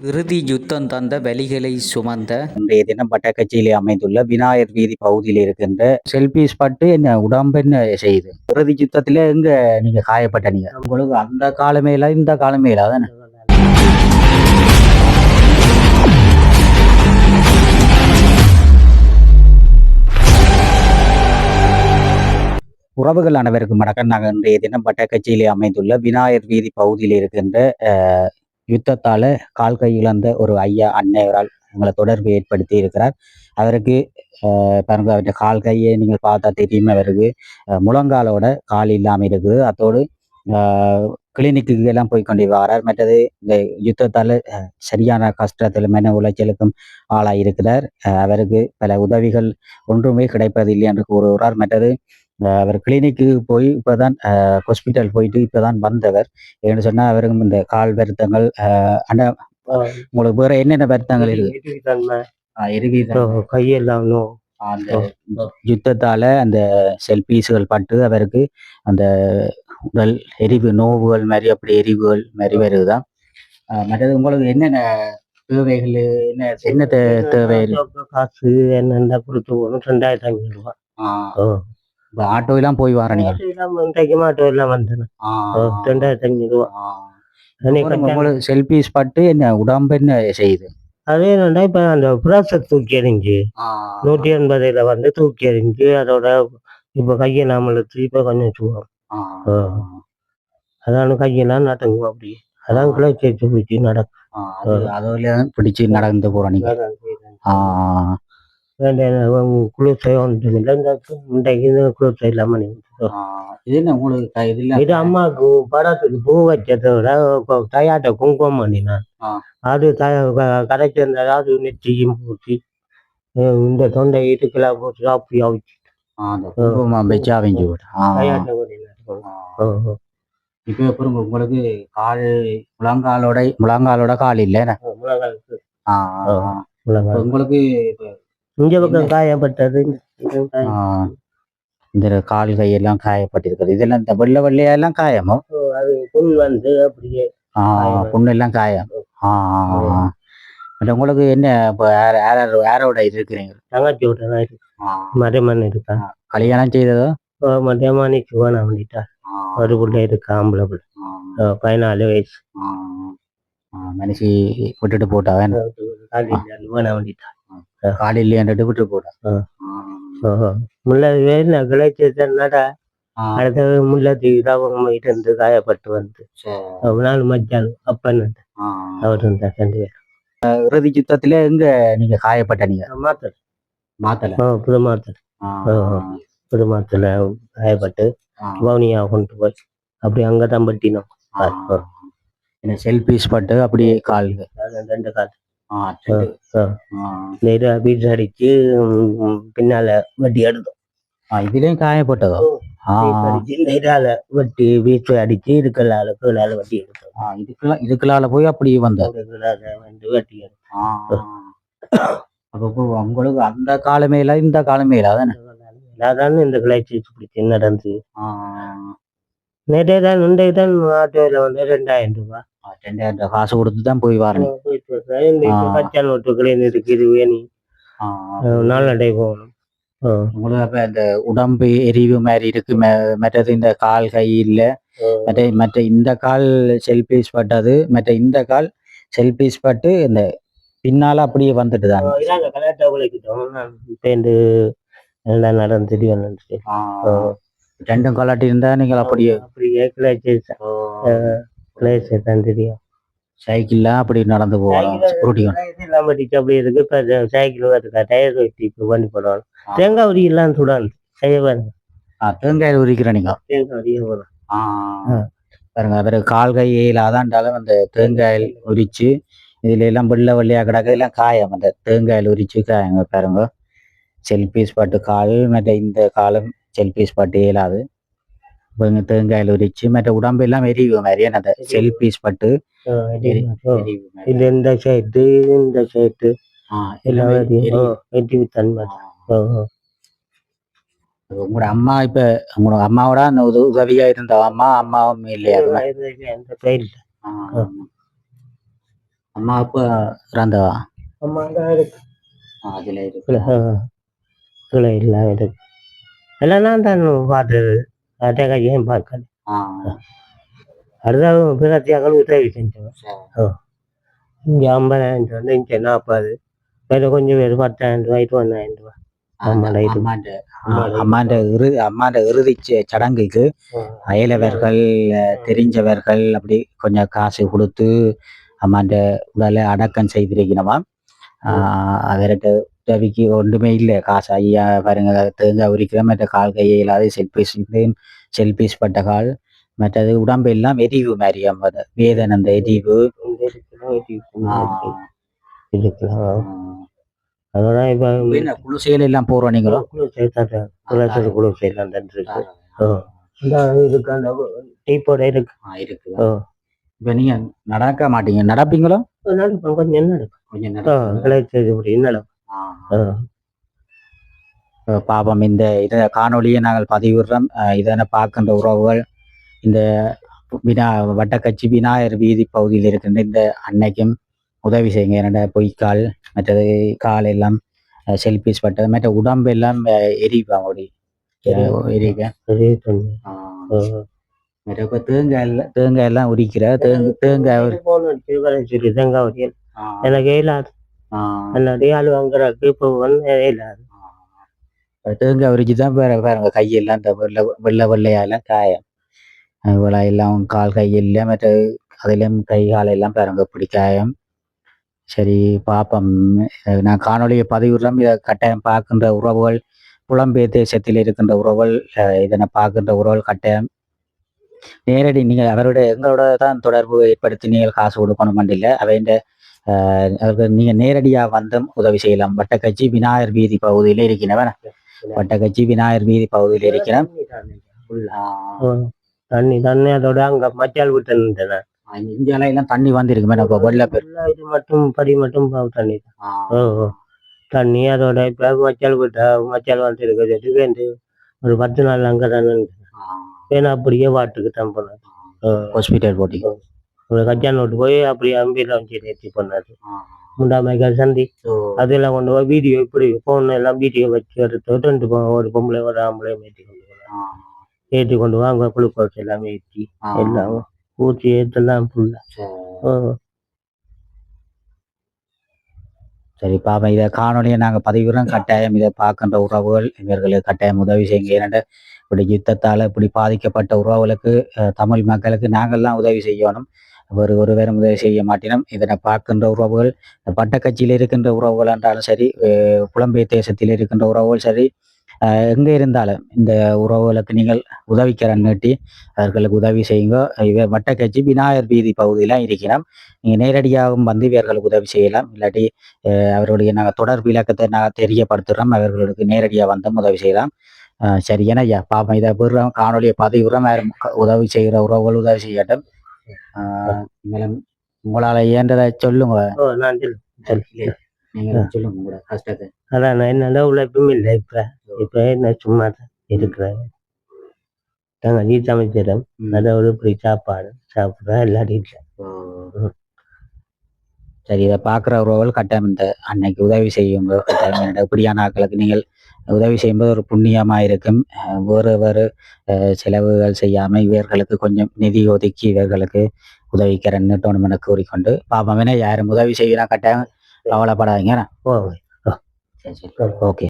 இறுதி யுத்தம் தந்த வலிகளை சுமந்த இன்றைய தினம் பட்டக்கச்சியிலே அமைந்துள்ள விநாயகர் வீதி பகுதியில் இருக்கின்ற செல்பீஸ் பட்டு என்ன உடம்பு என்ன செய்யுது இறுதி யுத்தத்தில் எங்க நீங்க காயப்பட்ட நீங்க? உங்களுக்கு அந்த காலமேல இந்த காலமேல தானே உறவுகள் அனைவருக்கும் வணக்கம். நாங்கள் இன்றைய தினம் பட்டக்கட்சியிலே அமைந்துள்ள விநாயகர் வீதி பகுதியில் இருக்கின்ற யுத்தத்தால கால் கை இழந்த ஒரு ஐயா அன்னையரால் எங்களை தொடர்பு ஏற்படுத்தி இருக்கிறார். அவருக்கு அஹ், பாருங்க அவருடைய கால் கையை நீங்கள் பார்த்தா தெரியும் அவருக்கு முழங்காலோட கால் இல்லாமல் இருக்குது. அத்தோடு கிளினிக்கு எல்லாம் போய் கொண்டு வரார். மற்றது இந்த யுத்தத்தால் சரியான கஷ்டத்தில் மன உளைச்சலுக்கும் ஆளாக இருக்கிறார் அவருக்கு பல உதவிகள் ஒன்றுமே கிடைப்பதில்லை என்று கூறுகிறார். மற்றது அவர் கிளினிக்கு போய் இப்போதான் ஹாஸ்பிட்டல் போயிட்டு இப்போதான் வந்தவர். ஏன்னு சொன்னால் அவருக்கும் இந்த கால் வருத்தங்கள் அண்ணா உங்களுக்கு வேற என்னென்ன வருத்தங்கள் இருக்கு? கையெல்லாம் அந்த யுத்தத்தால அந்த செல்பீஸுகள் பட்டு அவருக்கு அந்த உடல் எரிவு நோவுகள் மாதிரி அப்படி எரிவுகள் மாதிரி வருதுதான். மற்றது உங்களுக்கு என்னென்ன தேவைகள் என்ன என்ன தேவை? காசு என்னென்ன போகணும். ரெண்டாயிரத்தி ஐநூறு இப்ப ஆட்டோலாம் போய் வர நீங்கள். ஆட்டோ எல்லாம் ஆட்டோ எல்லாம் வந்தேன் ரெண்டாயிரத்தி ஐநூறு ரூபாய் ஆஹ் அன்னைக்கு அப்புறம் கட்டாயம். உங்களுக்கு செல்பீஸ் பட்டு என்ன உடம்பு என்ன செய்யுது? அதே என்னடா இப்ப அந்த ப்ராசஸ் தூக்கி எறிஞ்சு நூற்றி எண்பதுல வந்து தூக்கி எறிஞ்சு அதோட இப்ப கையை நாம இப்ப கொஞ்சம் ஆஹ் அதான் கையெல்லாம் நட்டுங்க அப்படி. அதான் கிளை சேர்த்து போச்சு நடக்கும். ஆஹ் அது அதுல பிடிச்சு நடந்து போறோம் நீங்க. ஆஹ் குளிர்ச்சி ஒன்று இந்த இன்றைக்கு இந்த குளிர்ச்சி ஆஹ் இது என்ன உங்களுக்கு இது இது அம்மாவுக்கு படத்துக்கு பூ வச்சதோட தயாட்ட குங்குமம் பண்ணினான் அது கரைச்சி இருந்தது அது நெற்றியும் பூச்சி இந்த தொண்டை இதுக்கெல்லாம் பூச்சி அப்படி அவிச்சு வச்சு அவிஞ்சு தயாட்ட பண்ணினான் அப்புறம் உங்களுக்கு கால் முழங்காலோட முழங்காலோட கால் இல்ல முழங்கால் உங்களுக்கு இந்த பக்கம் காயப்பட்டது. இந்த கால் கையெல்லாம் காயப்பட்டிருக்குது இதெல்லாம் இந்த வெள்ளை வெள்ளையெல்லாம் காயமோ? அது புண் வந்து அப்படியே ஆஹ் காயம். உங்களுக்கு என்ன இப்போ யார் யார் யாரோட இருக்கிறீங்க? தங்கச்சி இருக்கு. ஆஹ் மறைமன் இருக்கா? கல்யாணம் செய்ததோ? மத்தியமானி சிவன் அவனிட்டா ஆஹ் ஒரு பிள்ளை இருக்கு ஆம்பளை பிள்ளை. பதினாலு வயசு. மனுஷி விட்டுட்டு போட்டா வேணும் அவனிட்டா கால் இல்லையான்ட்டு விட்டு. ஆஹ். முல்லை வேலை கிளைச்சதுனால ஆஹ் அடுத்தது முல்லைத்தீவு அவங்க இருந்து காயப்பட்டு வந்து நாள் மச்சான் அப்பன் அவர் இருந்தா ரெண்டு பேர் இறுதி யுத்தத்துல எங்க நீங்க காயப்பட்ட நீங்க? மாத்தல். மாத்தல. புது மாத்தல். புது மாத்தல காயப்பட்டு வவுனியா கொண்டு போய் அப்படி அங்கதான் பட்டினோம் செல்பீஸ் பட்டு அப்படியே கால் அது ரெண்டு கால். எடுத்தோம். ஆஹ் இதுலயும் காயப்பட்டதோ? பீட்ஸ் ஆஹ் அடிச்சு நேரால வட்டி பீட்ஸ் அடிச்சு இதுக்கலால கீழால வட்டி எடுத்தோம். இதுக்கெல்லாம் இதுக்களால போய் அப்படி வந்த? கீழால வந்து வட்டி அப்போ உங்களுக்கு அந்த காலமேல இந்த காலமேல தானே? அதான் இந்த கிளைச்சி பிடிச்சி நடந்து நேற்றே தான் இன்றைக்கு தான் ஆட்டோவில் வந்து ரெண்டாயிரம் ரூபாய் ரெண்டாயிரம் காசு கொடுத்து தான் போய் வரணும் போயிட்டு இருக்கேன். இந்த இப்ப ஆ. கச்சா நோட்டுகளின் இருக்குது வேணி நாளடை போகணும். உங்களுக்கு அப்ப இந்த உடம்பு எரிவு மாதிரி இருக்கு மற்றது இந்த கால் கை இல்ல மற்ற மற்ற இந்த கால் செல்பீஸ் பட்டது மற்ற இந்த கால் செல்பீஸ் பட்டு இந்த பின்னால அப்படியே வந்துட்டு இதாங்க கலாட்டா உழைக்கிட்டோம் எல்லாம் நடந்துட்டு வந்துட்டு ரெண்டும் கலாட்டி இருந்தா நீங்கள் அப்படியே அப்படியே கிளைச்சி தான் தெரியும். சைக்கிள்ல அப்படி நடந்து போகலாம் அப்படி இருக்கு. இப்ப சைக்கிள் வருது டயர் இப்போ பண்ணி போடணும் தேங்காய் உரி எல்லாம் சுடாது செய்ய பாருங்க. தேங்காய் உரிக்கிற நீங்க? தேங்காய் உரிய போதும். பாருங்க வேற கால் கை இல்லாதாண்டாலும் அந்த தேங்காயில் உரிச்சு இதுல எல்லாம் வெள்ளை வெள்ளையா கிடக்கு. எல்லாம் காயம். அந்த தேங்காயில் உரிச்சு காயங்க பாருங்க. செல்பீஸ் பாட்டு கால் மற்ற இந்த காலம் செல்பீஸ் பாட்டு இயலாது இப்போ இங்க தேங்காயில் உரிச்சு மற்ற உடம்பு எல்லாம் எரிவு மாதிரி அந்த செல்பீஸ் பட்டு எரி- எரிவு மாதிரி. இது இந்த சைட்டு இந்த சைட்டு ஆஹ் எல்லாம் எல்லாமே வெட்டி எரிவு. வெட்டி தன்மை ஆஹ் உங்களோட அம்மா இப்ப உங்களோட அம்மாவோட அந்த உத- உதவியா இருந்த அம்மா அம்மாவும் இல்லையா அம்மா அப்பா இறந்தவா அம்மா அதில் இருக்கு. கிளை இல்லை இருக்கு. இல்லைன்னா நான் தான் பார்த்தது அதே ஏன் பார்க்கல ஆ அடுத்த பிறத்தியாக்கள் உதவி செஞ்சவன் இங்கே ஐம்பதாயிரம் ரூபா இங்கே நாற்பது வேறு கொஞ்சம் பேர் பத்தாயிரம் ரூபாய் ஒன்றாயிரம் ரூபாய் அம்மாண்ட ஆமா, அம்மாண்ட இறுதி சடங்குக்கு அயலவர்கள் தெரிஞ்சவர்கள் அப்படி கொஞ்சம் காசு கொடுத்து அம்மாண்ட உடலை அடக்கம் செய்திருக்கணுமா அவர்கிட்ட உதவிக்கு ஒன்றுமே இல்லை. காசு ஐயா பாருங்க தேங்காய் உரிக்கிற மற்ற கால் கையை இல்லாத செல்பீஸ் செல்பீஸ் பட்ட கால். மற்றது உடம்பு எல்லாம் எரிவு மாதிரி அம்மது. வேதன் அந்த எரிவு. அதோட இப்போ என்ன குளிசைகள் எல்லாம் போறோம் நீங்களும்? குழு சேர்த்தாங்க குலசரி குழு செய்யலாம் இருக்கு. இருக்கு அந்த டீப்போட இருக்கு. ஓ இப்ப நீங்க நடக்க மாட்டீங்க. நடப்பீங்களோ? நடப்பேன் கொஞ்சம் என்ன நடக்கும் கொஞ்சம் இப்படி நடக்கும் பாப்போம் இந்த இதை காணொளியை நாங்கள் பதிவிடுறோம். இதனை பார்க்கின்ற உறவுகள் இந்த வினா வட்டக்கட்சி விநாயகர் வீதி பகுதியில் இருக்கின்ற இந்த அன்னைக்கும் உதவி செய்யுங்க. என்னோட பொய்க்கால் மற்றது கால் எல்லாம் செல்பீஸ் பட்டது மற்ற உடம்பு எல்லாம் அஹ் எரிப்பா அப்படி அஹ் எரிக்க சரி தம்பி ஆஹ் ஓ மற்ற இப்போ தேங்காய் எல்லாம் தேங்காய் எல்லாம் உரிக்கிற தேங்க தேங்காய் தேங்காய் எனக்கு என்னுடைய ஆள் வாங்குறதுக்கு இப்போ வந்து இயலாது ஆஹ் தேங்காய் உரிச்சு தான் பாரு பாருங்க கையெல்லாம் இந்த வெள்ளை வெள்ளை வெள்ளையால காயம். இவ்வளோ எல்லாம் கால் கையெல்லாம் மற்ற அதிலும் கை காலெல்லாம் பாருங்க இப்படி காயம். சரி பார்ப்போம் அஹ் நான் காணொளியை பதிவிடுறோம். இதை கட்டாயம் பார்க்கின்ற உறவுகள் புலம்பெயர் தேசத்தில் இருக்கின்ற உறவுகள் இதனை பார்க்கின்ற உறவுகள் கட்டாயம். நேரடி நீங்கள் அவரோட எங்களோட தான் தொடர்பு ஏற்படுத்தி நீங்கள் காசு கொடுக்கணும் இல்லை. அவைண்ட அவர்கள் நீங்கள் நேரடியாக வந்தும் உதவி செய்யலாம். வட்டக்கட்சி விநாயகர் வீதி பகுதியில் இருக்கிறவன் வட்டக்கட்சி விநாயகர் வீதி பகுதியில் இருக்கிறேன் தண்ணி தண்ணி அதோட அங்க மச்சால் விட்டு இந்தியால எல்லாம் தண்ணி வந்திருக்கு மேடம். இப்போ வெள்ள பேர் இது மட்டும் படி மட்டும் தண்ணி தான். தண்ணி அதோட இப்ப மச்சால் விட்டா மச்சால் வந்து இருக்குது வேண்டு ஒரு பத்து நாள் அங்கே தான் வேணா அப்படியே வாட்டுக்கு தான் போனார் ஹாஸ்பிட்டல் போட்டி ஒரு கஜா நோட்டு போய் அப்படியே அம்பியில் வச்சு ஏற்றி பண்ணாரு. முண்டாமைக்கால் சந்தி. அதெல்லாம் கொண்டு போய் வீடியோ இப்படி ஃபோன் எல்லாம் வீடியோ வச்சு எடுத்து ரெண்டு ஒரு பொம்பளை ஒரு ஆம்பளையும் ஏற்றி கொண்டு போனாங்க ஏற்றி கொண்டு வாங்க குளுக்கோஸ் எல்லாம் ஏற்றி எல்லாம் ஊற்றி ஏற்றெல்லாம் ஃபுல்லா ஓ. சரி பாப்பா இதை காணொலியை நாங்கள் பதிவிடுறோம் கட்டாயம் இதை பார்க்கின்ற உறவுகள் இவர்களுக்கு கட்டாயம் உதவி செய்யுங்க. ஏன்னா இப்படி யுத்தத்தால் இப்படி பாதிக்கப்பட்ட உறவுகளுக்கு தமிழ் மக்களுக்கு நாங்கள்லாம் உதவி செய்யணும். ஒரு ஒருவரும் உதவி செய்ய மாட்டினோம். இதனை பார்க்கின்ற உறவுகள் பட்டக்கட்சியில் இருக்கின்ற உறவுகள் என்றாலும் சரி அஹ், புலம்பெயர் தேசத்தில் இருக்கின்ற உறவுகள் சரி எங்கே இருந்தாலும் இந்த உறவுகளுக்கு நீங்கள் உதவிக்கரன் நீட்டி அவர்களுக்கு உதவி செய்யுங்க. இவர் வட்டக்கட்சி விநாயகர் வீதி பகுதியெலாம் இருக்கிறோம் நீங்கள் நேரடியாகவும் வந்து இவர்களுக்கு உதவி செய்யலாம். இல்லாட்டி அவர்களுடைய அவருடைய நாங்கள் தொடர்பு இலக்கத்தை நாங்கள் தெரியப்படுத்துகிறோம் அவர்களுக்கு நேரடியாக வந்து உதவி செய்யலாம். சரி ஏன்னா ஐயா? பாப்போம் இதை விடுறோம் காணொலியை பதவி விடுறோம் உதவி செய்கிற உறவுகள் உதவி செய்யட்டும். உங்களால் இயன்றதை சொல்லுங்க. நான் நீங்கள் சொல்லுங்க உங்களோட கஷ்டத்தை. அதான் நான் என்னடா உழைப்பும் இல்லை இப்ப. இப்ப என்ன சும்மா தான் இருக்கிறேன் நாங்க நீ சமைச்சிடம் அதோட இப்படி சாப்பாடு சாப்பிட்றேன் எல்லாரும் இல்லை சரி இதை பார்க்குற உறவுகள் கட்டாயம் இந்த. அன்னைக்கு உதவி செய்யுங்க. கட்டாயம் இப்படியான ஆட்களுக்கு நீங்கள் உதவி செய்யும்போது ஒரு புண்ணியமாக இருக்கும் வேறு வேறு செலவுகள் செய்யாமல் இவர்களுக்கு கொஞ்சம் நிதி ஒதுக்கி இவர்களுக்கு உதவிக்கிறேன்னு டோர்னமெண்ட் கூறிக்கொண்டு பாப்போம் வேணா யாரும் உதவி செய்யலாம் கட்டாயம் கவலைப்படாதீங்க ஓ சரி சரி. ஓகே.